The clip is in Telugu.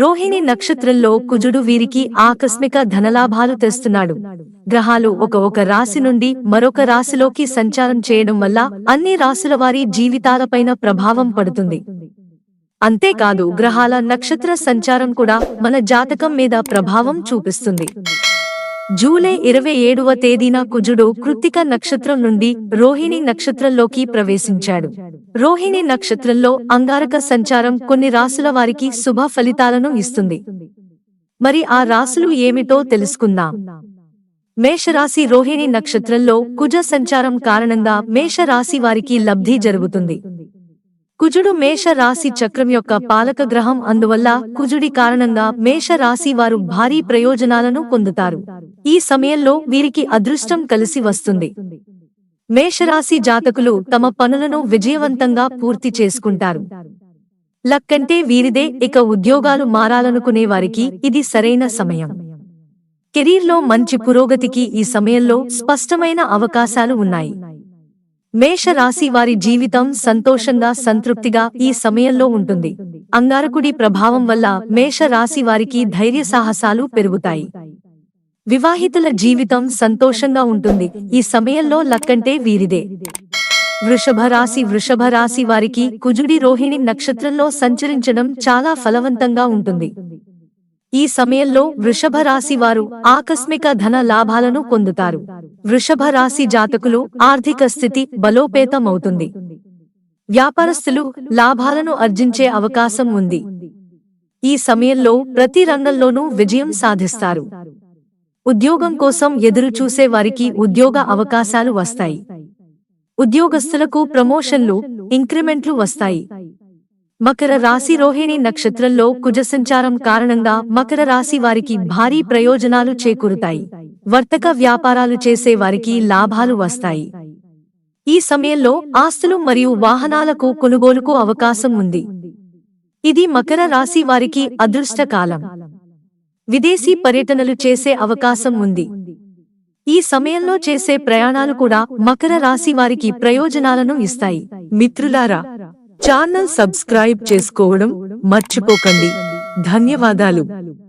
రోహిణి నక్షత్రంలో కుజుడు వీరికి ఆకస్మిక ధనలాభాలు తెస్తున్నాడు. గ్రహాలు ఒక ఒక రాశి నుండి మరొక రాశిలోకి సంచారం చేయడం వల్ల అన్ని రాశుల వారి జీవితాలపైన ప్రభావం పడుతుంది. అంతేకాదు గ్రహాల నక్షత్ర సంచారం కూడా మన జాతకం మీద ప్రభావం చూపిస్తుంది. జూలై ఇరవై ఏడవ తేదీన కుజుడు కృత్తిక నక్షత్రం నుండి రోహిణి నక్షత్రంలోకి ప్రవేశించాడు. రోహిణి నక్షత్రంలో అంగారక సంచారం కొన్ని రాసుల వారికి శుభ ఫలితాలను ఇస్తుంది. మరి ఆ రాసులు ఏమిటో తెలుసుకుందాం. మేషరాశి రోహిణి నక్షత్రంలో కుజ సంచారం కారణంగా మేషరాశి వారికి లబ్ధి జరుగుతుంది. కుజుడు మేష రాశి చక్రం యొక్క పాలక గ్రహం అందువల్ల కుజుడి కారణంగా మేష రాశి వారు భారీ ప్రయోజనాలను పొందుతారు. ఈ సమయంలో వీరికి అదృష్టం కలిసి వస్తుంది. మేషరాశి జాతకులు తమ పనులను విజయవంతంగా పూర్తి చేసుకుంటారు. లక్కంటే వీరిదే ఇక ఉద్యోగాలు మారాలనుకునే వారికి ఇది సరైన సమయం. కెరీర్లో మంచి పురోగతికి ఈ సమయంలో స్పష్టమైన అవకాశాలు ఉన్నాయి. మేష రాశి వారి జీవితం సంతోషంగా సంతృప్తిగా ఈ సమయంలో ఉంటుంది. అంగారకుడి ప్రభావం వల్ల మేష రాశి వారికి ధైర్య సాహసాలు పెరుగుతాయి. వివాహితుల జీవితం సంతోషంగా ఉంటుంది. ఈ సమయంలో లక్కంటే వీరిదే. వృషభ రాశి వృషభ రాశి వారికి కుజుడి రోహిణి నక్షత్రంలో సంచరించడం చాలా ఫలవంతంగా ఉంటుంది. ఈ సమయంలో వృషభ రాశి వారు ఆకస్మిక ధన లాభాలను పొందుతారు. వృషభ రాశి జాతకులు ఆర్థిక స్థితి బలోపేతమవుతుంది. వ్యాపారస్తులు లాభాలను ఆర్జించే అవకాశం ఉంది. ఈ సమయంలో ప్రతి రంగంలోనూ విజయం సాధిస్తారు. ఉద్యోగం కోసం ఎదురు చూసే వారికి ఉద్యోగ అవకాశాలు వస్తాయి. ఉద్యోగస్తులకు ప్రమోషన్లు ఇంక్రిమెంట్లు వస్తాయి. మకర రాశి రోహిణి నక్షత్రంలో కుజ సంచారం కారణంగా మకర రాశి వారికి భారీ ప్రయోజనాలు చేకూరుతాయి. వర్తక వ్యాపారాలు చేసే వారికి లాభాలు వస్తాయి. ఈ సమయంలో ఆస్తులు మరియు వాహనాలకు కొనుగోలుకు అవకాశం ఉంది. ఇది మకర రాశి వారికి అదృష్ట కాలం విదేశీ పర్యటనలు చేసే అవకాశం ఉంది. ఈ సమయంలో చేసే ప్రయాణాలు కూడా మకర రాశి వారికి ప్రయోజనాలను ఇస్తాయి. మిత్రులారా ఛానల్ సబ్స్క్రైబ్ చేసుకోవడం మర్చిపోకండి. ధన్యవాదాలు.